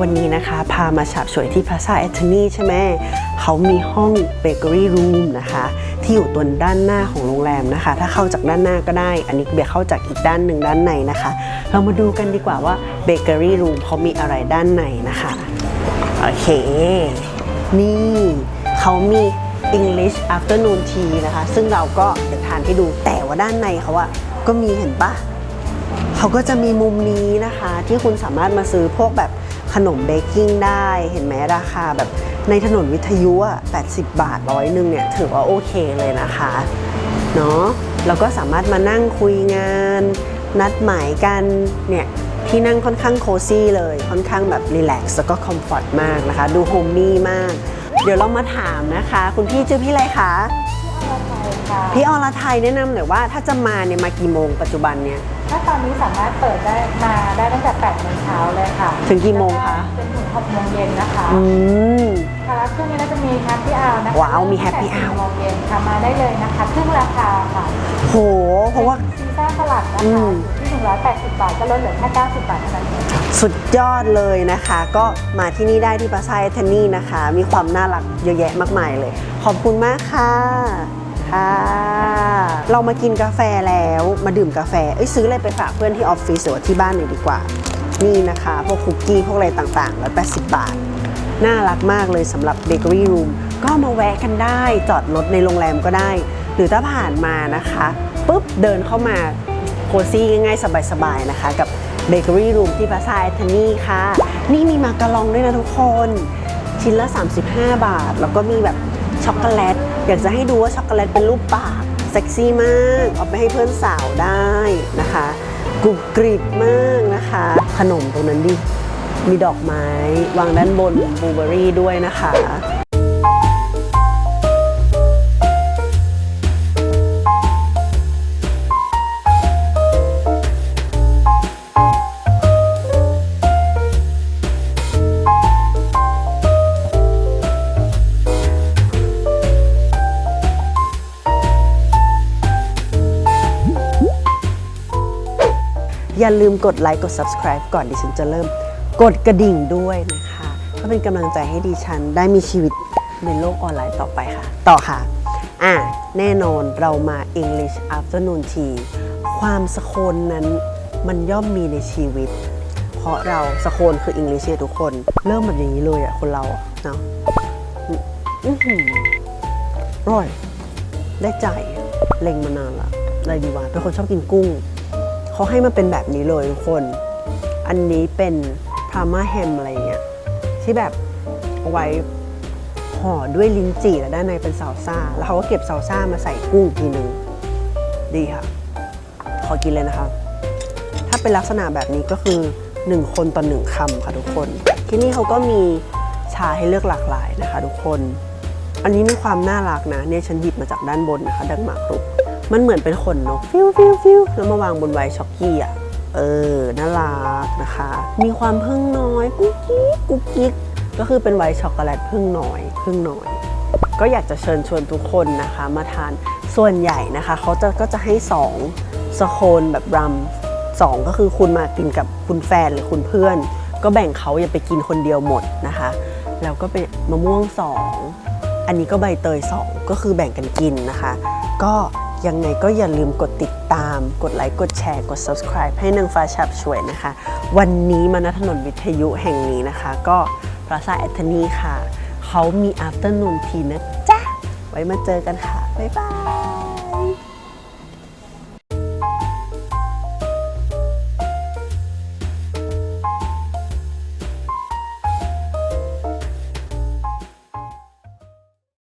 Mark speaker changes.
Speaker 1: วันนี้นะคะ พามาฉาบฉวยที่พาซาแอทนีใช่ไหมเขามีห้องเบเกอรี่รูมนะคะ ที่อยู่ตัวด้านหน้าของโรงแรมนะคะ ถ้าเข้าจากด้านหน้าก็ได้ อันนี้เบียร์เข้าจากอีกด้านหนึ่งด้านในนะคะ เรามาดูกันดีกว่าว่าเบเกอรี่รูมเขามีอะไรด้านในนะคะ โอเค นี่เขามี English afternoon tea นะคะ ซึ่งเราก็เดี๋ยวทานให้ดูแต่ว่าด้านในเขาอะก็มีเห็นปะเขาก็จะมีมุมนี้นะคะ ที่คุณสามารถมาซื้อพวกแบบ ขนมเบกกิ้งได้เห็นไหมราคาแบบในถนนวิทยุอะ80 บาทร้อยหนึ่งเนี่ยถือว่าโอเคเลยนะคะเนาะแล้วก็สามารถมานั่งคุยงาน นัดหมายกันเนี่ยที่นั่งค่อนข้างโคซี่เลยค่อนข้างแบบรีแลกซ์แล้วก็คอมฟอร์ตมากนะคะ ดูโฮมมี่มาก เดี๋ยวเรามาถามนะคะ คุณพี่ชื่อพี่อะไรคะ พี่อรไทยแนะนำหน่อยว่าถ้าจะมาเนี่ยมากี่โมงปัจจุบันเนี่ย
Speaker 2: ถ้าตอนนี้สามารถเปิดได้มาได้ตั้งแต่8โมงเช้าเลยค่ะ
Speaker 1: ถึงกี่โมงคะ
Speaker 2: จนถึง6โมงเย็นนะคะ
Speaker 1: อืม
Speaker 2: ค่ะแล้วช่วงนี้เราจะมีแฮปปี้อ r นะคะ
Speaker 1: ว้าวมี happy hour
Speaker 2: โมงเย็นค่ะมาได้เลยนะคะครึ่งราคาค่ะ
Speaker 1: โห เพราะว่า
Speaker 2: ซีซ่าสลัดนะ
Speaker 1: อื
Speaker 2: คะ
Speaker 1: ม
Speaker 2: อยู่ที่ 180 บาทก็ลดเหลือแค่90 บาทเท่านั้นเอง
Speaker 1: สุดยอดเลยนะคะ ก็มาที่นี่ได้ที่ปาซาเอเทนนี่นะคะ มีความน่ารักเยอะแยะมากมายเลย ขอบคุณมากค่ะ ค่ะ เรามากินกาแฟแล้วมาดื่มกาแฟ เอ้ยซื้ออะไรไปฝากเพื่อนที่ออฟฟิศหรือว่าที่บ้านหน่อยดีกว่า นี่นะคะ พวกคุกกี้พวกอะไรต่างๆ180 บาท น่ารักมากเลยสำหรับเบเกอรี่รูมก็มาแวะกันได้จอดรถในโรงแรมก็ได้ หรือถ้าผ่านมานะคะปุ๊บเดินเข้ามาโคซี่ง่ายๆ สบายๆ นะคะ กับเบเกอรี่รูมที่พาซาแอทนี่ค่ะ นี่มีมากะลองด้วยนะทุกคน ชิ้นละ 35 บาท แล้วก็มีแบบ ช็อกโกแลต อยากจะให้ดูว่าช็อกโกแลตเป็นรูปปากเซ็กซี่มากเอาไปให้เพื่อนสาวได้นะคะกรุบกริบมากนะคะ ขนมตรงนั้นดิมีดอกไม้ วางด้านบนบลูเบอรี่ด้วยนะคะ อย่าลืมกดไลค์กด subscribe ก่อนดิฉันจะเริ่มกดกระดิ่งด้วยนะคะเพื่อเป็นกำลังใจให้ดิฉันได้มีชีวิตในโลกออนไลน์ต่อไปค่ะ ต่อค่ะ อะ แน่นอนเรามา English Afternoon Tea ความสโคนนั้นมันย่อมมีในชีวิต เพราะเราสโคนคือ English เนี่ยทุกคน เริ่มแบบอย่างนี้เลยอะคนเราเนาะอื้อหือร่อย ได้ใจ เล็งมานานละอะไรดีวะเป็นคนชอบกินกุ้ง เขาให้มาเป็นแบบนี้เลยทุกคน อันนี้เป็นพรามาแฮมอะไรเงี้ยที่แบบเอาไว้ห่อด้วยลิ้นจี่แล้วด้านในเป็นซาลซ่า แล้วเขาก็เก็บซาลซ่ามาใส่กุ้งอีกทีนึง ดีค่ะ ขอกินเลยนะคะ ถ้าเป็นลักษณะแบบนี้ก็คือ 1 คนต่อหนึ่งคำค่ะทุกคน ที่นี่เขาก็มีชาให้เลือกหลากหลายนะคะ ทุกคน อันนี้มีความน่ารักนะเนี่ยฉันหยิบมาจากด้านบนนะคะ ดังหมากรุก มันเหมือนเป็นขนนกฟิวฟิวฟิวแล้วมาวางบนไวช็อกกี้อะ เออ น่ารักนะคะ มีความพึ่งน้อย กุ๊กกิ๊กกุ๊กกิ๊กก็คือเป็นไวช็อกโกแลตพึ่งน้อยพึ่งน้อย ก็อยากจะเชิญชวนทุกคนนะคะ มาทานส่วนใหญ่นะคะเขาจะก็จะให้2สโคนแบบรัมสองก็คือคุณมากินกับคุณแฟนหรือคุณเพื่อน ก็แบ่งเขาอย่าไปกินคนเดียวหมดนะคะ แล้วก็เป็นมะม่วงสองอันนี้ก็ใบเตยสองก็คือแบ่งกันกินนะคะ ก็ ยังไงก็อย่าลืมกดติดตาม กดไลค์กดแชร์ กด subscribe ให้นางฟ้าชับช่วยนะคะ วันนี้มาณถนนวิทยุแห่งนี้นะคะ ก็พระซาแอทนีค่ะ เขามี afternoon tea นะจ๊ะ ไว้มาเจอกันค่ะ บ๊ายบาย